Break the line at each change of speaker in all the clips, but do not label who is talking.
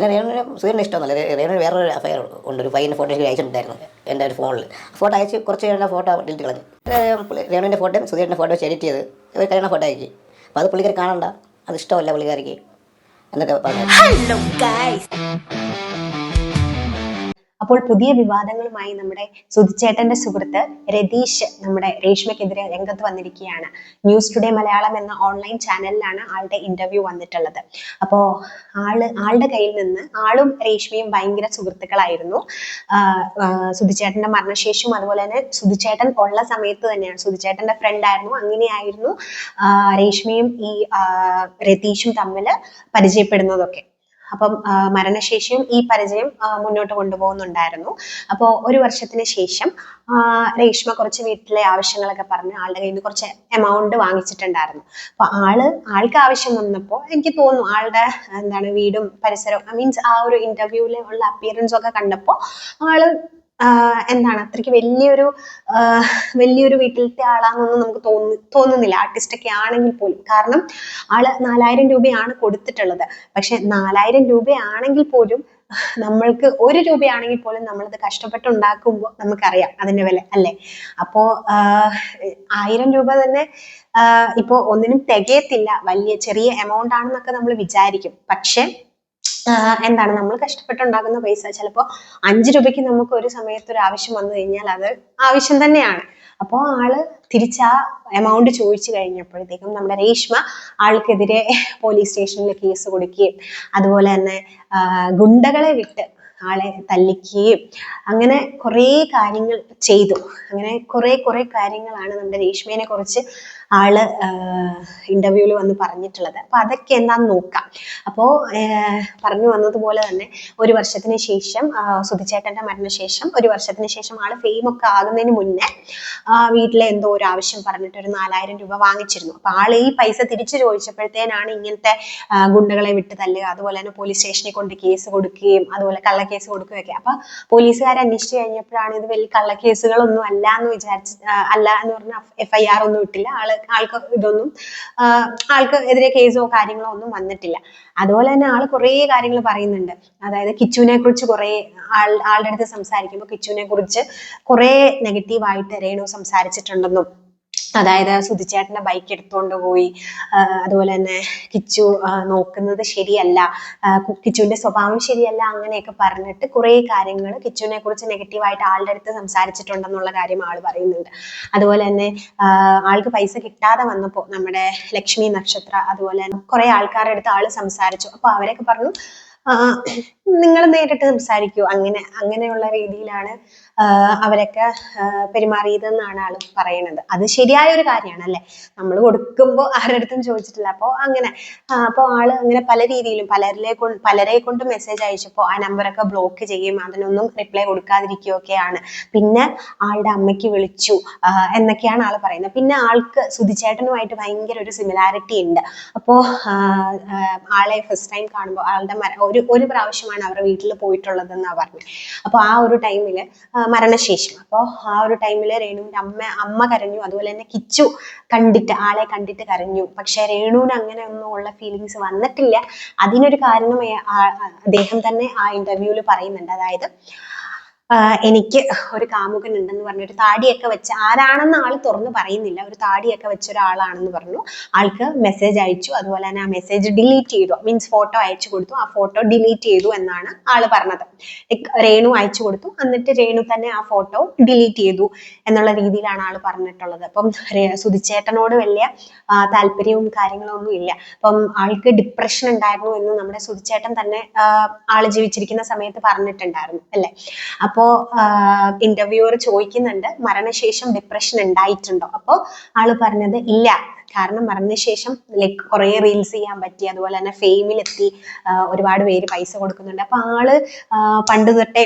പിന്നെ രേണുവിനെ സൂര്യനെ ഇഷ്ടമൊന്നുമല്ല. രേണുവിന് വേറൊരു അഫയർ ഉണ്ട്. ഒരു പയ്യന്റെ ഫോട്ടോ എനിക്ക് അയച്ചിട്ടുണ്ടായിരുന്നു എന്റെ ഒരു ഫോണിൽ ഫോട്ടോ അയച്ച് കുറച്ച് കഴിഞ്ഞ ഫോട്ടോ ഡിലിറ്റ് കളഞ്ഞു. റേണുവിന്റെ ഫോട്ടോയും സുധീരന്റെ ഫോട്ടോ വെച്ച് എഡിറ്റ് ചെയ്ത് ഒരു കല്യാണ ഫോട്ടോ അയക്കി അപ്പോൾ അത് പുള്ളിക്കാർ കാണണ്ട. അത് ഇഷ്ടമല്ല പുള്ളിക്കാരിക്ക്. എന്നൊക്കെ പറഞ്ഞു
അപ്പോൾ പുതിയ വിവാദങ്ങളുമായി നമ്മുടെ സുധിച്ചേട്ടന്റെ സുഹൃത്ത് രതീഷ് നമ്മുടെ രേഷ്മയ്ക്കെതിരെ രംഗത്ത് വന്നിരിക്കുകയാണ്. ന്യൂസ് ടുഡേ മലയാളം എന്ന ഓൺലൈൻ ചാനലിലാണ് ആളുടെ ഇന്റർവ്യൂ വന്നിട്ടുള്ളത്. അപ്പോൾ ആൾ ആളുടെ കയ്യിൽ നിന്ന് ആളും രേഷ്മയും ഭയങ്കര സുഹൃത്തുക്കളായിരുന്നു. സുധിച്ചേട്ടന്റെ മരണശേഷവും അതുപോലെ തന്നെ സുധിച്ചേട്ടൻ ഉള്ള സമയത്ത് തന്നെയാണ്. സുധിച്ചേട്ടന്റെ ഫ്രണ്ട് ആയിരുന്നു. അങ്ങനെയായിരുന്നു രേഷ്മയും ഈ രതീഷും തമ്മിൽ പരിചയപ്പെടുന്നതൊക്കെ. അപ്പം മരണശേഷിയും മരണശേഷം ഈ പരിചയം മുന്നോട്ട് കൊണ്ടുപോകുന്നുണ്ടായിരുന്നു. അപ്പോൾ ഒരു വർഷത്തിന് ശേഷം രേഷ്മ കുറച്ച് വീട്ടിലെ ആവശ്യങ്ങളൊക്കെ പറഞ്ഞ് ആളുടെ കയ്യിൽ നിന്ന് കുറച്ച് എമൗണ്ട് വാങ്ങിച്ചിട്ടുണ്ടായിരുന്നു. അപ്പൊ ആൾ ആൾക്ക് ആവശ്യം വന്നപ്പോൾ എനിക്ക് തോന്നുന്നു ആളുടെ എന്താണ് വീടും പരിസരവും മീൻസ് ആ ഒരു ഇന്റർവ്യൂവിൽ ഉള്ള അപ്പിയറൻസ് ഒക്കെ കണ്ടപ്പോൾ ആൾ എന്താണ് അത്രയ്ക്ക് വലിയൊരു വലിയൊരു വീട്ടിലത്തെ ആളാണെന്നൊന്നും നമുക്ക് തോന്നു തോന്നുന്നില്ല. ആർട്ടിസ്റ്റ് ഒക്കെ ആണെങ്കിൽ പോലും. കാരണം ആൾ നാലായിരം രൂപയാണ് കൊടുത്തിട്ടുള്ളത്. പക്ഷെ നാലായിരം രൂപയാണെങ്കിൽ പോലും നമ്മൾക്ക് ഒരു രൂപയാണെങ്കിൽ പോലും നമ്മളത് കഷ്ടപ്പെട്ടുണ്ടാക്കുമ്പോൾ നമുക്കറിയാം അതിന്റെ വില അല്ലേ? അപ്പോ ആയിരം രൂപ തന്നെ ഇപ്പോ ഒന്നിനും തികയത്തില്ല. വലിയ ചെറിയ എമൗണ്ട് ആണെന്നൊക്കെ നമ്മൾ വിചാരിക്കും. പക്ഷെ എന്താണ് നമ്മൾ കഷ്ടപ്പെട്ടുണ്ടാക്കുന്ന പൈസ? ചിലപ്പോൾ അഞ്ച് രൂപയ്ക്ക് നമുക്ക് ഒരു സമയത്ത് ഒരു ആവശ്യം വന്നു കഴിഞ്ഞാൽ അത് ആവശ്യം തന്നെയാണ്. അപ്പോൾ ആൾ തിരിച്ചാ എമൗണ്ട് ചോദിച്ചു കഴിഞ്ഞപ്പോഴത്തേക്കും നമ്മുടെ രേഷ്മ ആൾക്കെതിരെ പോലീസ് സ്റ്റേഷനിൽ കേസ് കൊടുക്കുകയും അതുപോലെ തന്നെ ഗുണ്ടകളെ വിട്ട് ആളെ തല്ലിക്കുകയും അങ്ങനെ കുറേ കാര്യങ്ങൾ ചെയ്തു. അങ്ങനെ കുറേ കുറേ കാര്യങ്ങളാണ് നമ്മുടെ രേഷ്മേനെ കുറിച്ച് ആൾ ഇന്റർവ്യൂവിൽ വന്ന് പറഞ്ഞിട്ടുള്ളത്. അപ്പൊ അതൊക്കെ എന്താന്ന് നോക്കാം. അപ്പോ ആഹ് പറഞ്ഞു വന്നതുപോലെ തന്നെ ഒരു വർഷത്തിന് ശേഷം സുധിച്ചേട്ടന്റെ മരണശേഷം ഒരു വർഷത്തിന് ശേഷം ആൾ ഫെയിം ഒക്കെ ആകുന്നതിന് മുന്നേ വീട്ടിലെ എന്തോ ഒരു ആവശ്യം പറഞ്ഞിട്ട് ഒരു നാലായിരം രൂപ വാങ്ങിച്ചിരുന്നു. അപ്പൊ ആൾ ഈ പൈസ തിരിച്ചു ചോദിച്ചപ്പോഴത്തേനാണ് ഇങ്ങനത്തെ ഗുണ്ടകളെ വിട്ട് തല്ലുക അതുപോലെ തന്നെ പോലീസ് സ്റ്റേഷനിൽ കൊണ്ട് കേസ് കൊടുക്കുകയും അതുപോലെ കള്ളക്കേസ് കൊടുക്കുകയൊക്കെ. അപ്പൊ പോലീസുകാർ അന്വേഷിച്ചു കഴിഞ്ഞപ്പോഴാണ് ഇത് വലിയ കള്ളക്കേസുകളൊന്നും അല്ല എന്ന് വിചാരിച്ച് അല്ല എന്ന് പറഞ്ഞ എഫ്ഐആർ ഒന്നും ഇട്ടില്ല. ആൾ ആൾക്ക് ഇതൊന്നും ആൾക്ക് എതിരെ കേസോ കാര്യങ്ങളോ ഒന്നും വന്നിട്ടില്ല. അതുപോലെ തന്നെ ആൾ കുറേ കാര്യങ്ങൾ പറയുന്നുണ്ട്. അതായത് കിച്ചുവിനെ കുറിച്ച് കുറേ ആൾ ആളുടെ അടുത്ത് സംസാരിക്കുമ്പോൾ കിച്ചുവിനെ കുറിച്ച് കുറേ നെഗറ്റീവായിട്ട് രേണു സംസാരിച്ചിട്ടുണ്ടെന്നും അതായത് സുധിച്ചേട്ടന്റെ ബൈക്ക് എടുത്തുകൊണ്ട് പോയി. അതുപോലെ തന്നെ കിച്ചു നോക്കുന്നത് ശരിയല്ല. കിച്ചുവിന്റെ സ്വഭാവം ശരിയല്ല അങ്ങനെയൊക്കെ പറഞ്ഞിട്ട് കുറേ കാര്യങ്ങൾ കിച്ചുവിനെ കുറിച്ച് നെഗറ്റീവായിട്ട് ആളുടെ അടുത്ത് സംസാരിച്ചിട്ടുണ്ടെന്നുള്ള കാര്യം ആൾ പറയുന്നുണ്ട്. അതുപോലെ തന്നെ ആൾക്ക് പൈസ കിട്ടാതെ വന്നപ്പോൾ നമ്മുടെ ലക്ഷ്മി നക്ഷത്ര അതുപോലെ കുറെ ആൾക്കാരുടെ അടുത്ത് ആൾ സംസാരിച്ചു. അപ്പൊ അവരൊക്കെ പറഞ്ഞു നിങ്ങൾ നേരിട്ട് സംസാരിക്കൂ. അങ്ങനെ അങ്ങനെയുള്ള രീതിയിലാണ് അവരൊക്കെ പെരുമാറിയതെന്നാണ് ആൾ പറയുന്നത്. അത് ശരിയായ ഒരു കാര്യമാണ് അല്ലേ നമ്മൾ കൊടുക്കുമ്പോൾ ആരുടെ അടുത്തും ചോദിച്ചിട്ടില്ല. അപ്പോൾ അങ്ങനെ അപ്പോൾ ആൾ അങ്ങനെ പല രീതിയിലും പലരിലെ കൊണ്ട് പലരെ കൊണ്ട് മെസ്സേജ് അയച്ചപ്പോൾ ആ നമ്പറൊക്കെ ബ്ലോക്ക് ചെയ്യും അതിനൊന്നും റിപ്ലൈ കൊടുക്കാതിരിക്കുകയൊക്കെയാണ്. പിന്നെ ആളുടെ അമ്മയ്ക്ക് വിളിച്ചു എന്നൊക്കെയാണ് ആൾ പറയുന്നത്. പിന്നെ ആൾക്ക് സുധിച്ചേട്ടനുമായിട്ട് ഭയങ്കര ഒരു സിമിലാരിറ്റി ഉണ്ട്. അപ്പോൾ ആളെ ഫസ്റ്റ് ടൈം കാണുമ്പോൾ ആളുടെ ഒരു ഒരു പ്രാവശ്യമാണ് അവരുടെ വീട്ടിൽ പോയിട്ടുള്ളതെന്നാണ് പറഞ്ഞത്. അപ്പോൾ ആ ഒരു ടൈമിൽ മരണശേഷം. അപ്പോൾ ആ ഒരു ടൈമിൽ രേണുവിന്റെ അമ്മ അമ്മ കരഞ്ഞു. അതുപോലെ തന്നെ കിച്ചു കണ്ടിട്ട് ആളെ കണ്ടിട്ട് കരഞ്ഞു. പക്ഷെ രേണുവിന് അങ്ങനെ ഒന്നും ഉള്ള ഫീലിങ്സ് വന്നിട്ടില്ല. അതിനൊരു കാരണം അദ്ദേഹം തന്നെ ആ ഇന്റർവ്യൂവിൽ പറയുന്നുണ്ട്. അതായത് എനിക്ക് ഒരു കാമുകൻ ഉണ്ടെന്ന് പറഞ്ഞു. ഒരു താടിയൊക്കെ വെച്ച് ആരാണെന്ന് ആൾ തുറന്നു പറയുന്നില്ല. ഒരു താടിയൊക്കെ വെച്ച ഒരാളാണെന്ന് പറഞ്ഞു. ആൾക്ക് മെസ്സേജ് അയച്ചു. അതുപോലെ തന്നെ ആ മെസ്സേജ് ഡിലീറ്റ് ചെയ്തു. മീൻസ് ഫോട്ടോ അയച്ചു കൊടുത്തു. ആ ഫോട്ടോ ഡിലീറ്റ് ചെയ്തു എന്നാണ് ആൾ പറഞ്ഞത്. രേണു അയച്ചു കൊടുത്തു. എന്നിട്ട് രേണു തന്നെ ആ ഫോട്ടോ ഡിലീറ്റ് ചെയ്തു എന്നുള്ള രീതിയിലാണ് ആൾ പറഞ്ഞിട്ടുള്ളത്. അപ്പം സുതിച്ചേട്ടനോട് വലിയ താല്പര്യവും കാര്യങ്ങളും ഒന്നും ഇല്ല. അപ്പം ആൾക്ക് ഡിപ്രഷൻ ഉണ്ടായിരുന്നു എന്ന് നമ്മുടെ സുധിച്ചേട്ടൻ തന്നെ ആൾ ജീവിച്ചിരിക്കുന്ന സമയത്ത് പറഞ്ഞിട്ടുണ്ടായിരുന്നു. അല്ലെ? അപ്പോ ഇന്റർവ്യൂവർ ചോദിക്കുന്നുണ്ട് മരണശേഷം ഡിപ്രഷൻ ഉണ്ടായിട്ടുണ്ടോ? അപ്പോൾ ആൾ പറഞ്ഞത് ഇല്ല. കാരണം മരണശേഷം ലൈക്ക് കുറേ റീൽസ് ചെയ്യാൻ പറ്റി. അതുപോലെ തന്നെ ഫെയിമിലെത്തി ഒരുപാട് പേര് പൈസ കൊടുക്കുന്നുണ്ട്. അപ്പോൾ ആൾ പണ്ട് തൊട്ടേ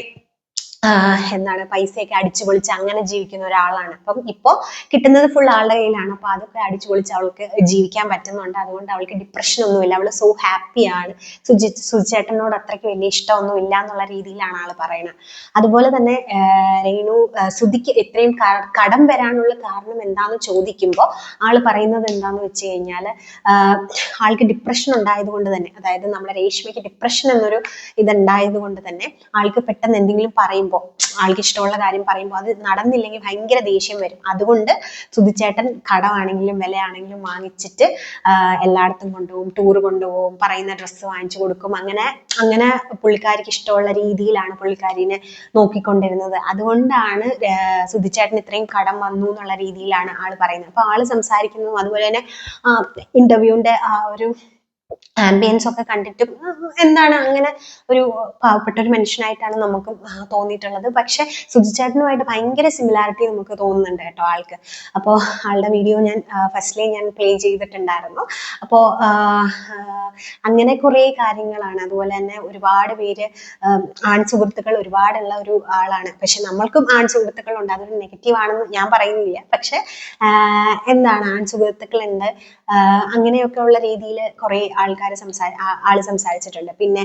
എന്താണ് പൈസയൊക്കെ അടിച്ചു പൊളിച്ച് അങ്ങനെ ജീവിക്കുന്ന ഒരാളാണ്. അപ്പം ഇപ്പോ കിട്ടുന്നത് ഫുൾ ആളുടെ കയ്യിലാണ്. അപ്പൊ അതൊക്കെ അടിച്ചു പൊളിച്ച് അവൾക്ക് ജീവിക്കാൻ പറ്റുന്നുണ്ട്. അതുകൊണ്ട് അവൾക്ക് ഡിപ്രഷൻ ഒന്നുമില്ല. അവൾ സോ ഹാപ്പിയാണ് സുജി സുചേട്ടനോട് അത്രയ്ക്ക് വലിയ ഇഷ്ടമൊന്നും ഇല്ല എന്നുള്ള രീതിയിലാണ് ആൾ പറയുന്നത്. അതുപോലെ തന്നെ രേണു സുധിക്ക് ഇത്രയും കടം വരാനുള്ള കാരണം എന്താന്ന് ചോദിക്കുമ്പോൾ ആൾ പറയുന്നത് എന്താന്ന് വെച്ച് കഴിഞ്ഞാൽ ആൾക്ക് ഡിപ്രഷൻ ഉണ്ടായത് കൊണ്ട് തന്നെ അതായത് നമ്മുടെ രേഷ്മയ്ക്ക് ഡിപ്രഷൻ എന്നൊരു ഇതുണ്ടായത് കൊണ്ട് തന്നെ ആൾക്ക് പെട്ടെന്ന് എന്തെങ്കിലും പറയുമ്പോൾ ആൾക്ക് ഇഷ്ടമുള്ള കാര്യം പറയുമ്പോൾ അത് നടന്നില്ലെങ്കിൽ ഭയങ്കര ദേഷ്യം വരും. അതുകൊണ്ട് സുധിച്ചേട്ടൻ കടമാണെങ്കിലും വിലയാണെങ്കിലും വാങ്ങിച്ചിട്ട് എല്ലായിടത്തും കൊണ്ടുപോകും ടൂർ കൊണ്ടുപോകും പറയുന്ന ഡ്രസ്സ് വാങ്ങിച്ചു കൊടുക്കും. അങ്ങനെ അങ്ങനെ പുള്ളിക്കാരിക്ക് ഇഷ്ടമുള്ള രീതിയിലാണ് പുള്ളിക്കാരിനെ നോക്കിക്കൊണ്ടിരുന്നത്. അതുകൊണ്ടാണ് സുതിച്ചേട്ടൻ ഇത്രയും കടം വന്നു എന്നുള്ള രീതിയിലാണ് ആൾ പറയുന്നത്. അപ്പൊ ആൾ സംസാരിക്കുന്നതും അതുപോലെ തന്നെ ഇന്റർവ്യൂവിന്റെ ആ ഒരു ആംബിയൻസ് ഒക്കെ കണ്ടിട്ടും എന്താണ് അങ്ങനെ ഒരു പാവപ്പെട്ട ഒരു മനുഷ്യനായിട്ടാണ് നമുക്ക് തോന്നിയിട്ടുള്ളത്. പക്ഷെ സുജിച്ചേട്ടനുമായിട്ട് ഭയങ്കര സിമിലാരിറ്റി നമുക്ക് തോന്നുന്നുണ്ട് കേട്ടോ ആൾക്ക്. അപ്പോൾ ആളുടെ വീഡിയോ ഞാൻ ഫസ്റ്റിലേ ഞാൻ പ്ലേ ചെയ്തിട്ടുണ്ടായിരുന്നു. അപ്പോൾ അങ്ങനെ കുറേ കാര്യങ്ങളാണ്. അതുപോലെ തന്നെ ഒരുപാട് പേര് ആൺ സുഹൃത്തുക്കൾ ഒരുപാടുള്ള ഒരു ആളാണ്. പക്ഷെ നമ്മൾക്കും ആൺ സുഹൃത്തുക്കൾ ഉണ്ട്. അതൊരു നെഗറ്റീവ് ആണെന്ന് ഞാൻ പറയുന്നില്ല. പക്ഷെ എന്താണ് ആൺ സുഹൃത്തുക്കൾ ഉണ്ട് അങ്ങനെയൊക്കെ ഉള്ള രീതിയിൽ കുറെ ആൾക്കാർ സംസാ ആൾ സംസാരിച്ചിട്ടുണ്ട്. പിന്നെ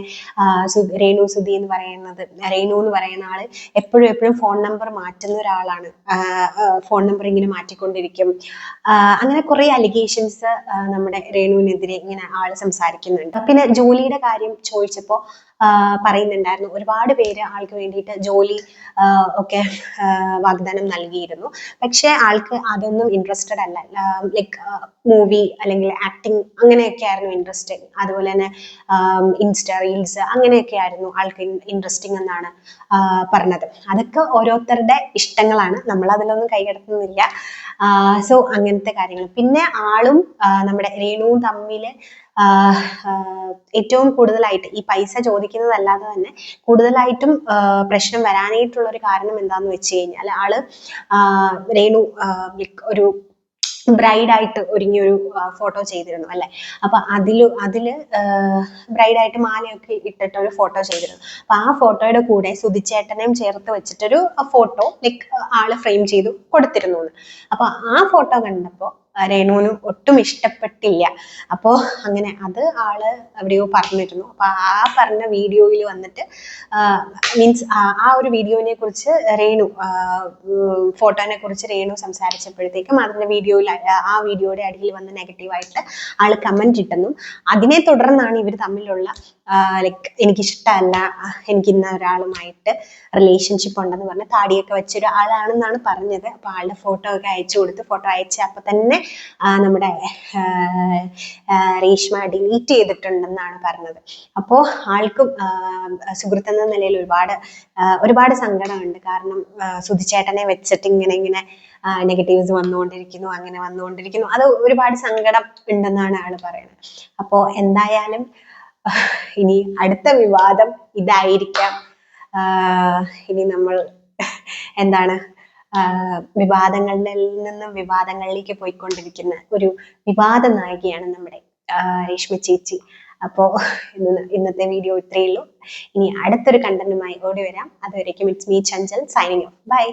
രേണു സുധി എന്ന് പറയുന്നത് രേണു എന്ന് പറയുന്ന ആൾ എപ്പോഴും എപ്പോഴും ഫോൺ നമ്പർ മാറ്റുന്ന ഒരാളാണ്. ഫോൺ നമ്പർ ഇങ്ങനെ മാറ്റിക്കൊണ്ടിരിക്കും. അങ്ങനെ കുറെ അലിഗേഷൻസ് നമ്മുടെ രേണുവിനെതിരെ ഇങ്ങനെ ആൾ സംസാരിക്കുന്നുണ്ട്. പിന്നെ ജോലിയുടെ കാര്യം ചോദിച്ചപ്പോൾ പറയുന്നുണ്ടായിരുന്നു. ഒരുപാട് പേര് ആൾക്ക് വേണ്ടിയിട്ട് ജോലി ഒക്കെ വാഗ്ദാനം നൽകിയിരുന്നു. പക്ഷേ ആൾക്ക് അതൊന്നും ഇൻട്രസ്റ്റഡ് അല്ല. ലൈക്ക് മൂവി അല്ലെങ്കിൽ ആക്ടിങ് അങ്ങനെയൊക്കെ ആയിരുന്നു ഇൻട്രസ്റ്റ് അതുപോലെ തന്നെ ഇൻസ്റ്റ റീൽസ് അങ്ങനെയൊക്കെ ആയിരുന്നു ആൾക്ക് ഇൻട്രസ്റ്റിംഗ് എന്നാണ് പറഞ്ഞത്. അതൊക്കെ ഓരോരുത്തരുടെ ഇഷ്ടങ്ങളാണ്. നമ്മൾ അതിലൊന്നും കൈകടത്തുന്നില്ല. സോ അങ്ങനത്തെ കാര്യങ്ങൾ. പിന്നെ ആളും നമ്മുടെ രേണുവും തമ്മിൽ ഏറ്റവും കൂടുതലായിട്ട് ഈ പൈസ ചോദിക്കുന്നതല്ലാതെ തന്നെ കൂടുതലായിട്ടും പ്രശ്നം വരാനായിട്ടുള്ള ഒരു കാരണം എന്താന്ന് വെച്ച് കഴിഞ്ഞാൽ ആൾ രേണു ഒരു ബ്രൈഡായിട്ട് ഒരുങ്ങിയ ഒരു ഫോട്ടോ ചെയ്തിരുന്നു അല്ലെ അപ്പൊ അതിൽ അതിൽ ബ്രൈഡായിട്ട് മാലയൊക്കെ ഇട്ടിട്ട് ഒരു ഫോട്ടോ ചെയ്തിരുന്നു അപ്പൊ ആ ഫോട്ടോയുടെ കൂടെ സുധിച്ചേട്ടനെയും ചേർത്ത് വെച്ചിട്ടൊരു ഫോട്ടോ ലൈക്ക് ആൾ ഫ്രെയിം ചെയ്തു കൊടുത്തിരുന്നു. അപ്പൊ ആ ഫോട്ടോ കണ്ടപ്പോ രേണുവിന് ഒട്ടും ഇഷ്ടപ്പെട്ടില്ല. അപ്പോ അങ്ങനെ അത് ആൾ എവിടെയോ പറഞ്ഞിരുന്നു. അപ്പൊ ആ പറഞ്ഞ വീഡിയോയിൽ വന്നിട്ട് മീൻസ് ആ ഒരു വീഡിയോനെ കുറിച്ച് രേണു ഫോട്ടോനെ കുറിച്ച് രേണു സംസാരിച്ചപ്പോഴത്തേക്കും അതിന്റെ വീഡിയോയിൽ ആ വീഡിയോയുടെ അടിയിൽ വന്ന് നെഗറ്റീവായിട്ട് ആൾ കമന്റ് ഇട്ടെന്നും അതിനെ തുടർന്നാണ് ഇവർ തമ്മിലുള്ള ലൈക്ക് എനിക്കിഷ്ടമല്ല എനിക്ക് ഇന്ന ഒരാളുമായിട്ട് റിലേഷൻഷിപ്പ് ഉണ്ടെന്ന് പറഞ്ഞ് താടിയൊക്കെ വെച്ചൊരു ആളാണെന്നാണ് പറഞ്ഞത്. അപ്പൊ ആളുടെ ഫോട്ടോ ഒക്കെ അയച്ചു കൊടുത്ത് ഫോട്ടോ അയച്ച അപ്പൊ തന്നെ നമ്മുടെ രേഷ്മ ഡിലീറ്റ് ചെയ്തിട്ടുണ്ടെന്നാണ് പറഞ്ഞത്. അപ്പോൾ ആൾക്കും ആ, സുഹൃത്ത് എന്ന നിലയിൽ ഒരുപാട് ഒരുപാട് സങ്കടമുണ്ട്. കാരണം സുധിച്ചേട്ടനെ വെച്ചിട്ട് ഇങ്ങനെ ഇങ്ങനെ നെഗറ്റീവ്സ് വന്നുകൊണ്ടിരിക്കുന്നു അങ്ങനെ വന്നുകൊണ്ടിരിക്കുന്നു. അത് ഒരുപാട് സങ്കടം ഉണ്ടെന്നാണ് ആൾ പറയുന്നത്. അപ്പോൾ എന്തായാലും ഇനി അടുത്ത വിവാദം ഇതായിരിക്കാം. ഇനി നമ്മൾ എന്താണ് വിവാദങ്ങളിൽ നിന്നും വിവാദങ്ങളിലേക്ക് പോയിക്കൊണ്ടിരിക്കുന്ന ഒരു വിവാദ നായികയാണ് നമ്മുടെ രേഷ്മ ചേച്ചി. അപ്പോ ഇന്ന് ഇന്നത്തെ വീഡിയോ ഇത്രയേ ഉള്ളൂ. ഇനി അടുത്തൊരു കണ്ടന്റുമായി ഓടി വരാം. അതുവരേക്കും it's me Chanchal signing off bye